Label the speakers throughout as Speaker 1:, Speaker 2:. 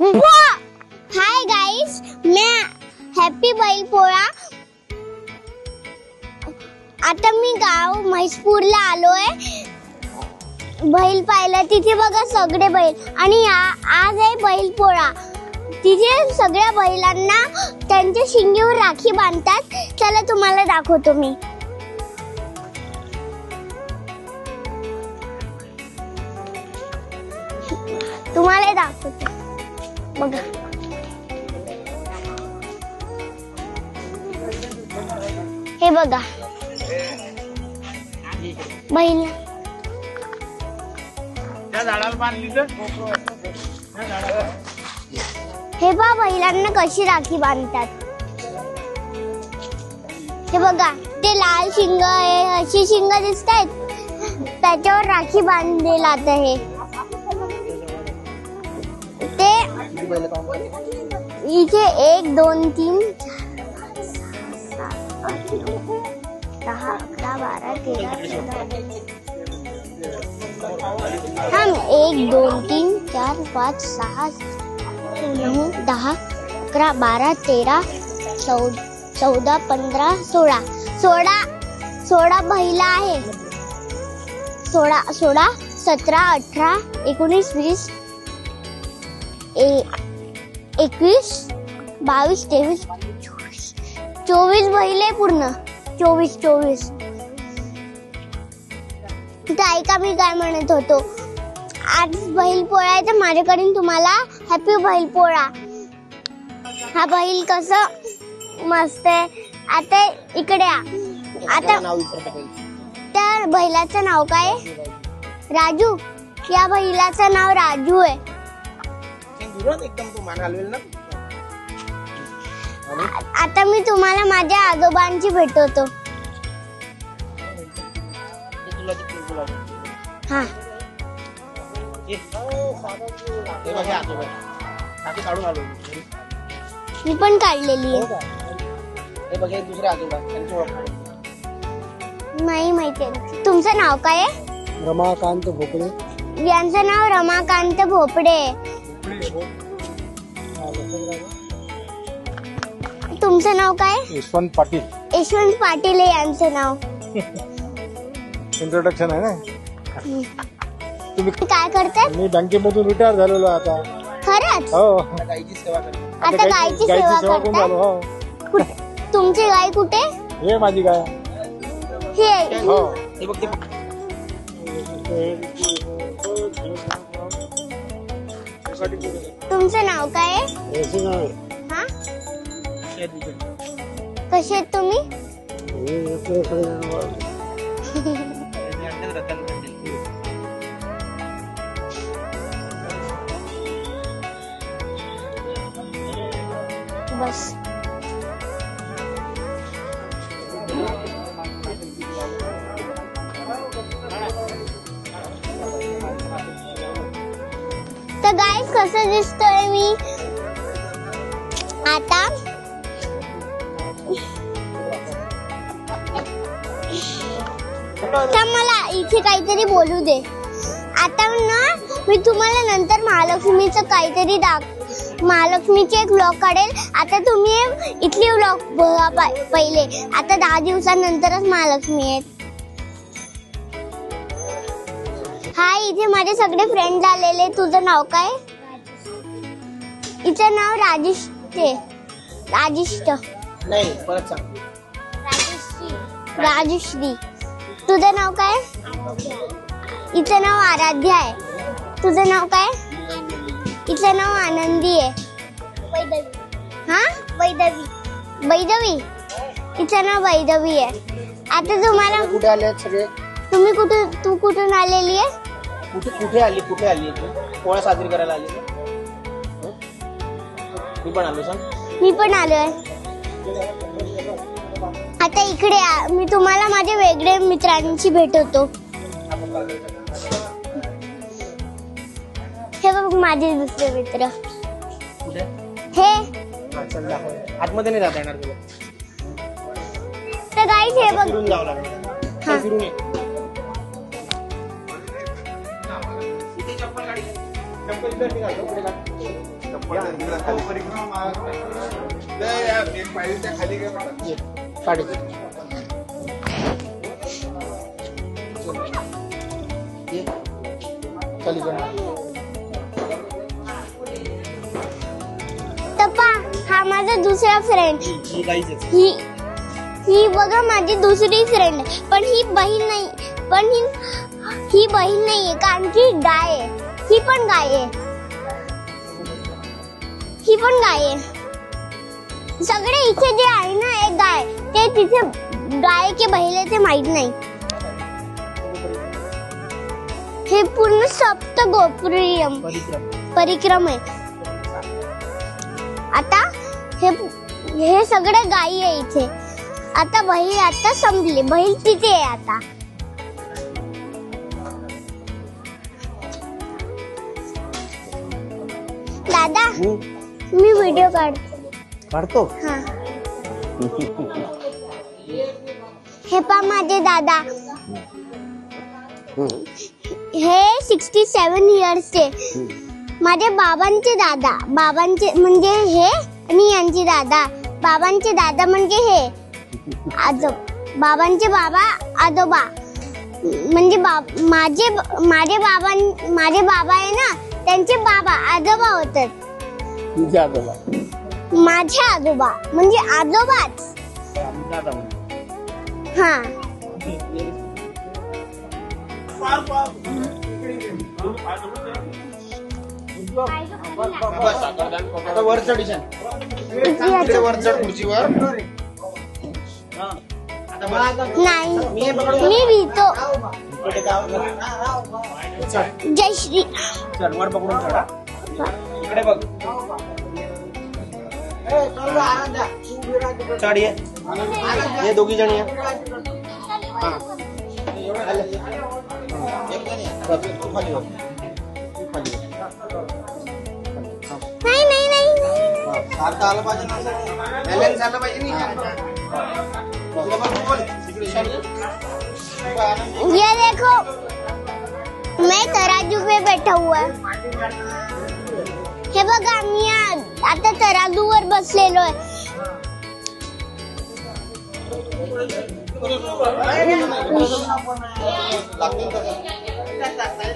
Speaker 1: Hi guys मैं happy बैल पोळा आता मी गाव म्हैसपूरला आलोय. बैल पाहिलं. तिथे बघा सगळे बैल. आणि आ- आज आहे बैल पोळा तिथे सगळ्या बैलांना त्यांच्या शिंगीवर राखी बांधतात. चला तुम्हाला दाखवतो मी. तुम्हाला दाखवतो. बघा हे बघा. बैल
Speaker 2: झाडाला
Speaker 1: हे पहा बैलांना कशी राखी बांधतात. हे बघा ते लाल शिंग आहे अशी शिंग दिसत आहेत त्याच्यावर राखी बांधले जात आहे. तू पहले काउंट नीचे एक, दो, तीन हम एक, दो, तीन, चार, पाँच, सात, नौ दह अकरा बारह, तेरह, चौदह पंद्रह, सोलह। सोलह सोलह महिला है। सोलह सोलह, सत्रह, अठारह एकोनीस बीस एकवीस बावीस तेवीस चोवीस चोवीस महिला आहे पूर्ण. चोवीस चोवीस. ऐका मी काय म्हणत होतो. आज बैल पोळा आहे तर माझ्याकडून तुम्हाला हॅपी बैल पोळा. हा बैल कस मस्त आहे. आता इकडे या. आता त्या बैलाचं नाव काय? आहे? राजू. या बैलाचं नाव राजू आहे.
Speaker 2: एकदम तू मान हलवेल ना? आणि
Speaker 1: आता मी तुम्हाला माझ्या आजोबांची भेटवतो.
Speaker 2: ते तुला ते तुला
Speaker 1: हा.
Speaker 2: हे बघ हे आजोबा टाकी काढून आलो मी.
Speaker 1: मी पण काढलेली
Speaker 2: हो
Speaker 1: आहे
Speaker 2: का? हे बघ हे दुसरे आजोबा त्यांची ओळख करून.
Speaker 1: नाही माहिती तुमचं नाव काय आहे?
Speaker 3: रमाकांत भोपळे.
Speaker 1: यांचं नाव रमाकांत भोपडे तुमचं नाव काय?
Speaker 3: यशवंत पाटील.
Speaker 1: यशवंत पाटील आहे यांचं नाव.
Speaker 3: इंट्रोडक्शन आहे ना? तुम्ही
Speaker 1: काय करतात
Speaker 3: मी बँकेमधून रिटायर झालेलो आहे आता.
Speaker 1: खरंच?
Speaker 3: हो.
Speaker 2: आता गाईची सेवा करतो
Speaker 1: आता गायची सेवा
Speaker 3: सेवा करून
Speaker 1: करतात
Speaker 3: आलो हो.
Speaker 1: कुठ- तुमची गाय कुठे?
Speaker 3: हे माझी गाय.
Speaker 1: हे.
Speaker 3: हो.
Speaker 2: हे
Speaker 1: तुमचं नाव काय? आहे
Speaker 2: कशी
Speaker 1: कसे आहेत तुम्ही? बस. तर गाईस कसं दिसतोय मी? मला इथे काहीतरी बोलू दे. आता ना मी तुम्हाला नंतर महालक्ष्मीचं काहीतरी दाख महालक्ष्मीचे एक व्लॉग काढेल. आता तुम्ही इथले व्लॉग बघा पहिले. आता दहा दिवसानंतरच महालक्ष्मी आहेत. हाय इथे माझे सगळे फ्रेंड आलेले तुझं नाव काय? हिचं नाव राजिष्ट आहे. राजिष्ट
Speaker 2: नाही
Speaker 1: राजश्री तुझं नाव काय? हिचं नाव आराध्या आहे. तुझं नाव काय? हिचं नाव आनंदी आहे. हा? वैदवी. वैदवी? हिचं नाव वैदवी आहे. आता तुम्हाला
Speaker 2: कुठे आले सगळे?
Speaker 1: तुम्ही कुठून तू कुठून आलेली आहे?
Speaker 2: कुठे कुठे आली कुठे आली तू? पोळा साजरी करायला आली का? हं? मी पण आलो सांग.
Speaker 1: मी पण आलोय आता इकडे आ- मी तुम्हाला माझ्या वेगळ्या मित्रांची भेटवतो हे बघ माझे दुसरे मित्र
Speaker 2: कुठे
Speaker 1: हे
Speaker 2: हा, चल दाखव आतमध्ये नाही जाता येणार तुला
Speaker 1: तर गाईस हे बघ
Speaker 2: फिरून जावं लागेल
Speaker 1: हा.
Speaker 2: चल, फिरून ये इथे चप्पल. चप्पल ये. चल इकडे.
Speaker 1: टप्पा हा माझा दुसरा फ्रेंड
Speaker 2: ही.
Speaker 1: ही ही बघा माझी दुसरी फ्रेंड पण ही बहीण नाही. पण ही ही बहीण नाहीये कारण की गाय आहे. ही पण गाय आहे. ही पण गाय आहे. सगळे इथे जे आहे ना एक गाय. ते तिथे गाय के बैल आहे ते माहीत नाही. हे पूर्ण सप्त गोपुरियम.
Speaker 2: परिक्रम.
Speaker 1: आहे. आता हे हे सगळे गायी आहे इथे. आता बैल आता संपले. बैल तिथे आहे आता. दादा मी व्हिडिओ काढते.
Speaker 2: काढतो?
Speaker 1: हा. हे पा माझे दादा. हे सिक्स्टी सेवन इयर्सचे माझे बाबांचे दादा. बाबांचे म्हणजे हे आणि यांचे दादा. बाबांचे दादा म्हणजे हे. आजो. बाबांचे बाबा आजोबा. म्हणजे बाब माझे माझे बाबा माझे बाबा आहे ना त्यांचे बाबा आजोबा होतात.
Speaker 3: आजोबा.
Speaker 1: माझे आजोबा. म्हणजे आजोबाच. हा
Speaker 2: आता वर चढ ईशान. इकडे वर चढ खुर्चीवर हा. आता बस.
Speaker 1: नाही
Speaker 2: मी हे पकडू
Speaker 1: मी भीतो
Speaker 2: इकडे होतं? चढ
Speaker 1: जय श्री
Speaker 2: चढ वर पकडून चढा इकडे बघ चढ ये ये दोघी जण ये हा. आले. एक जण ये. बस, तू खाली हो. तू खाली हो.
Speaker 1: नाही नाही नाही नाही.
Speaker 2: हा, सारखं आलं पाहिजे ना असं. Balance झालं पाहिजे ना. इकडे बघ, बोल. इकडे ईशान ये. इकडे आनंद.
Speaker 1: ये देखो मैं तराजू पे बैठा हुआ है हे बघा मी आ- आता तराजूवर बसलेलो आहे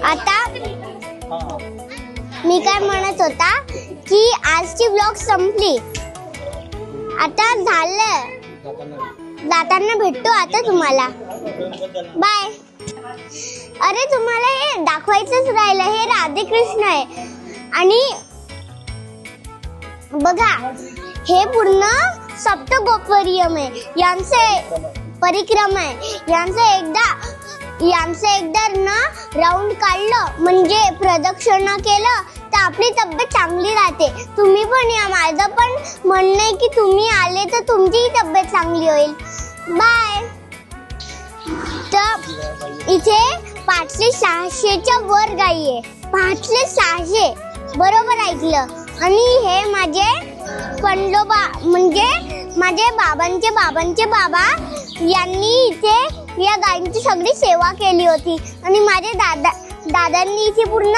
Speaker 1: आता मी काय म्हणत होता की आजची ब्लॉग संपली. आता झालं. जाताना भेटतो आता तुम्हाला. बाय अरे तुम्हाला हे दाखवायचंच राहिलं. हे राधे कृष्ण आहे. आणि बघा हे पूर्ण सप्तगोपरियम आहे. यांचे परिक्रम आहे. यांचं एकदा यांचं एकदा ना राऊंड काढलं म्हणजे प्रदक्षिणा केलं तर आपली तब्येत चांगली राहते. तुम्ही पण या. माझं पण म्हणणं आहे की तुम्ही आले तर तुमचीही तब्येत चांगली होईल. बाय तर इथे पाचशे सहाशेच्या वर गाई आहे. पाचशे सहाशे. बरोबर ऐकलं. आणि हे माझे पंडोबा म्हणजे माझे बाबांचे बाबांचे बाबा यांनी इथे या गायींची सगळी सेवा केली होती. आणि माझे दादा दादांनी इथे पूर्ण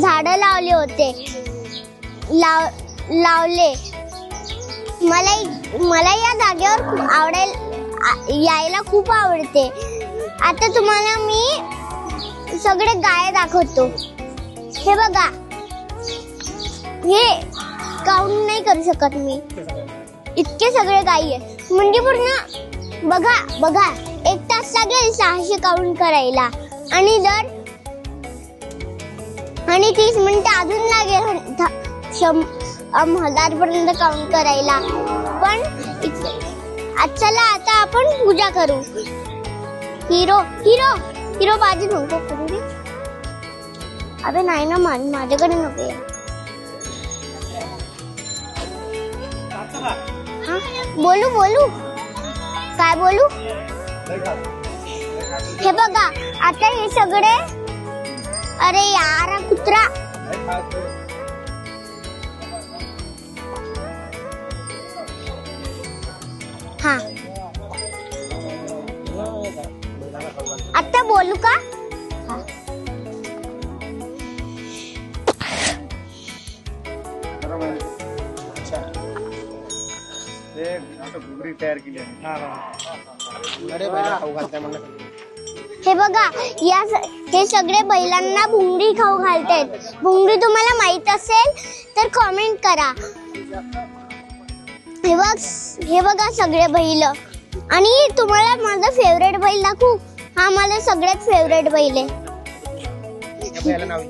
Speaker 1: झाडं लावले होते. लाव लावले. मला मला या जागेवर खूप आवडेल यायला खूप आवडते. आता तुम्हाला मी सगळे गाय दाखवतो. हे बघा. हे काउंट नाही करू शकत मी? इतके सगळे गाई आहे म्हणजे पूर्ण बघा बघा एक तास लागेल सहाशे काउंट करायला. आणि जर आणि तीस मिनिटं अजून लागेल शं हजार पर्यंत काउंट करायला. पण आज चला आता आपण पूजा करू. हिरो हिरो हिरो बाजू नको करू रे. अबे नाही ना मा माझ्याकडे नको बोलू बोलू? काय बोलू? हे बघा आता हे सगळे अरे यार कुत्रा. हा. आता बोलू का?
Speaker 3: तयार केली आहे.
Speaker 2: अरे बैला खाऊ घालताय म्हणलं.
Speaker 1: हे बघा या स- हे सगळे बैलांना भुंगरी खाऊ घालतायत. भुंगरी तुम्हाला माहीत असेल तर कमेंट करा. हे बघ हे बघा सगळे बैल. आणि तुम्हाला माझा फेवरेट बैल दाखवू? हा माझा सगळ्यात फेवरेट बैल आहे.
Speaker 2: या बैलाला नाव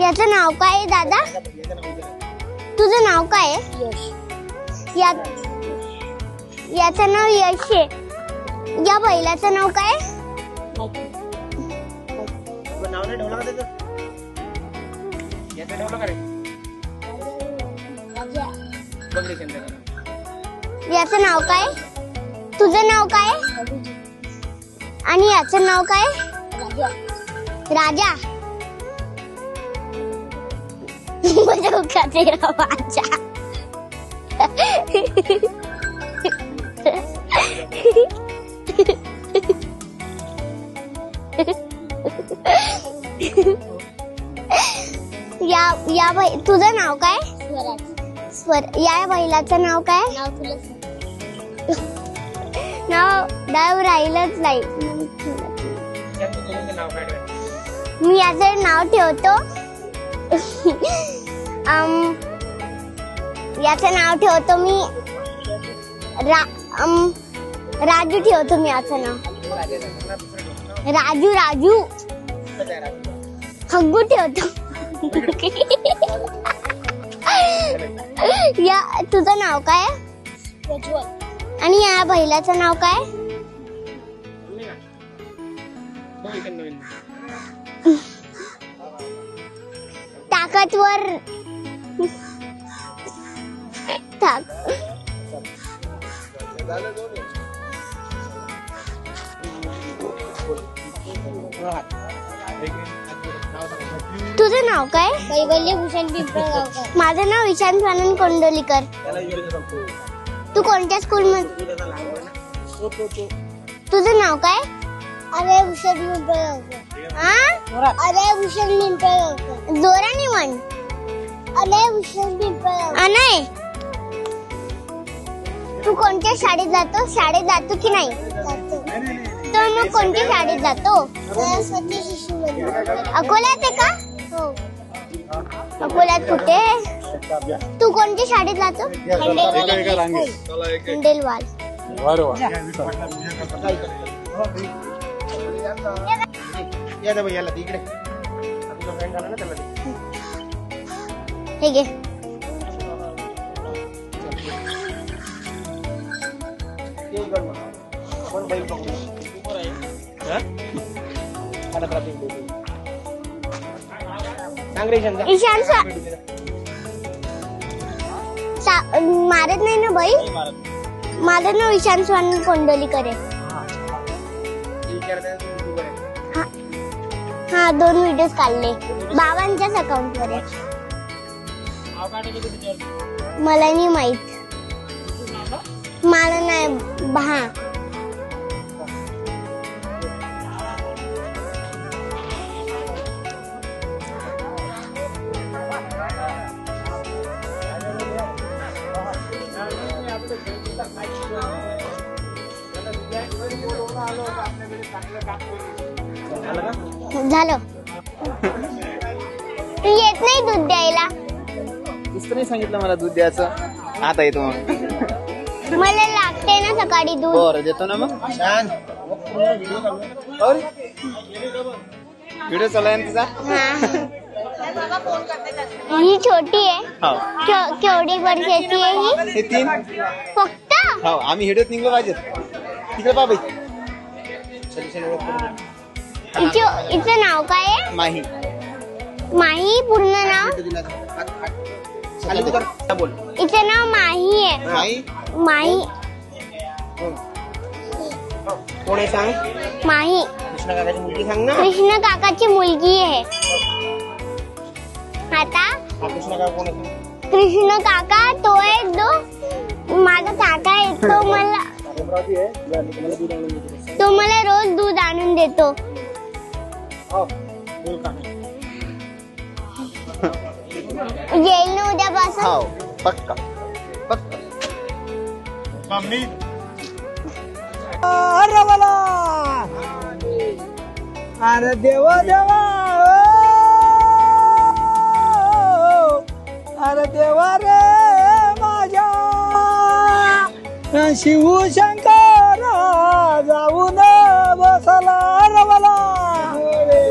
Speaker 1: याचं नाव काय आहे दादा?
Speaker 2: याचं
Speaker 1: तुझं नाव काय आहे? या याचं नाव यश. आहे या बैलाचं नाव काय? आहे?
Speaker 2: तुला नाव नाही ठेवलं का त्याचं? याचं ठेवलं का रे? बघ रे चंद्र
Speaker 1: याचं नाव काय? तुझं नाव काय? आणि याचं नाव काय? राजा. राजा या या बै- तुझं नाव काय? स्वर या बैलाचं नाव काय? नाव नाव राहिलंच नाही? मी याचं नाव ठेवतो. याचं नाव ठेवतो मी रा राजू ठेवतो मी याचं नाव. राजू राजू. हग्गू ठेवतो. या तुझं नाव काय? आणि या बैलाचं नाव काय? ताकदवर ताक
Speaker 2: नाव.
Speaker 1: तुझं नाव काय? कैवल्यभूषण माझं नाव ईशान स्वानंद कोंडोलीकर. तू कोणत्या स्कूल मध्ये. तुझं नाव काय? अरे भूषण अरे भूषण जोराने म्हण. अरे भूषण नाही तू कोणत्या शाळेत जातो? शाळेत जातो की नाही? तर मग कोणत्या शाळेत जातो? अकोल्यात आहे का? हो. अकोल्यात कुठे? तू कोणत्या शाळेत जातो? खंडेलवाल.
Speaker 3: वा रे
Speaker 2: करा. सांग रे ईशान.
Speaker 1: ईशान
Speaker 2: ना.
Speaker 1: मारत नाही ना बाई. माझं नाव ईशान कोंडोलीकर आहे
Speaker 2: तू YouTuber आहे.
Speaker 1: हा हा दोन व्हिडिओ काढले बाबांच्याच अकाउंट वर आहे मला नाही माहीत मला नाही भा.
Speaker 2: झालं.
Speaker 1: तू येत नाही दूध द्यायला.
Speaker 4: नाही सांगितलं मला दूध द्यायचं. आता येतो मग.
Speaker 1: मला लागते ना सकाळी दूध
Speaker 4: बरं देतो ना मग. और व्हिडिओ चालू आहे ना तुझा
Speaker 1: हा ही छोटी आहे
Speaker 4: हो
Speaker 1: केवढी वर्षाची आहे ही
Speaker 4: हे तीन
Speaker 1: फक्त
Speaker 4: हो आम्ही व्हिडिओत निघलो पाहिजे तिकडे पा बाई
Speaker 2: चल, ईशान, ओळख करून दे.
Speaker 1: हिचं हिचं नाव काय आहे
Speaker 4: माही
Speaker 1: माही पूर्ण नाव
Speaker 2: भेटू दिला. हात, हात. खाली उतर. हा, बोल
Speaker 1: हिचं नाव माही आहे
Speaker 4: माही
Speaker 1: माही
Speaker 2: कोण आहे सांग?
Speaker 1: माही
Speaker 2: कृष्णा काकाची मुलगी सांग ना.
Speaker 1: कृष्ण काकाची मुलगी आहे. आता
Speaker 2: हा कृष्णा काका कोण आहे.
Speaker 1: कृष्ण काका तो आहे जो माझा काका आहे तो मला
Speaker 3: अमरावती आहे. जा, मी तुम्हाला दूध आणून देतो.
Speaker 1: तो मला रोज दूध आणून देतो.
Speaker 3: हो, बोल
Speaker 1: येईल ना उद्यापासून?
Speaker 4: हो पक्का. पक्का.
Speaker 3: मम्मी
Speaker 5: अरे मला अरे देवा देवा अरे देवा रे माझ्या! शिव शंकर जाऊन बसला अरे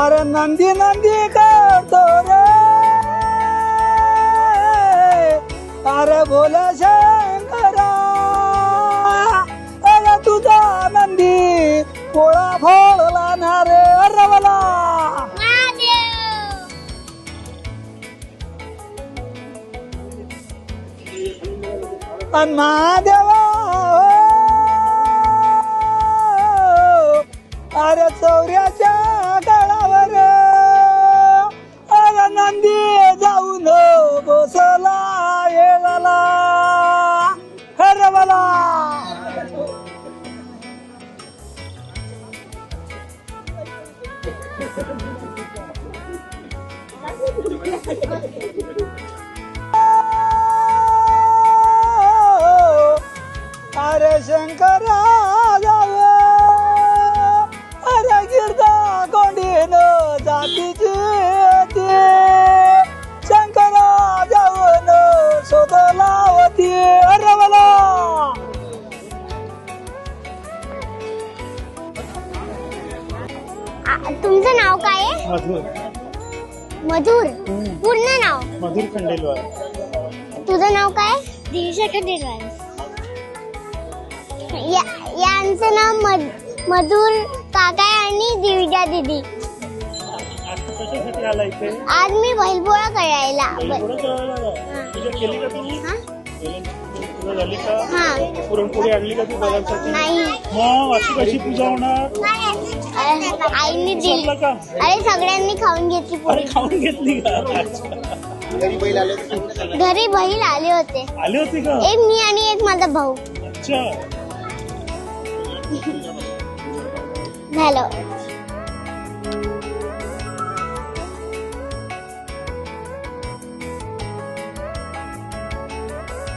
Speaker 5: अरे नंदी नंदी करतो रे! अरे बोल नंदी पोळा फोडला ना रे अरे मला अन महादेवा अरे चौऱ्याच्या काळावर अरे नंदी जाऊन बसला येळाला. अरे शंकरा अरे गिरदा कोंडीन जातीची ती शंकरा जाऊन शोधला होती अरे मला
Speaker 1: तुमचं नाव काय आहे?
Speaker 3: मधुर.
Speaker 1: मधुर पूर्ण नाव.
Speaker 3: मधुर खंडेलवार
Speaker 1: तुझं नाव काय? दिशा खंडेलवाल. या यांचं नाव मध- मधुर काका आणि दिविजा दिदी. आज मी बैलपोळा करायला. हा?
Speaker 3: पुरणपोळी आणली का तू
Speaker 1: नाही.
Speaker 3: मग अशी कशी पूजा होणार?
Speaker 1: आईने दिली.
Speaker 3: संपलं का?
Speaker 1: अरे सगळ्यांनी खाऊन घेतली
Speaker 3: अरे
Speaker 1: पोळी
Speaker 3: खाऊन घेतली का? अच्छा.
Speaker 2: घरी बैल आले होते?
Speaker 1: घरी बैल आले होते.
Speaker 3: आली होती का?
Speaker 1: एक मी आणि एक माझा भाऊ.
Speaker 3: अच्छा.
Speaker 1: झालं.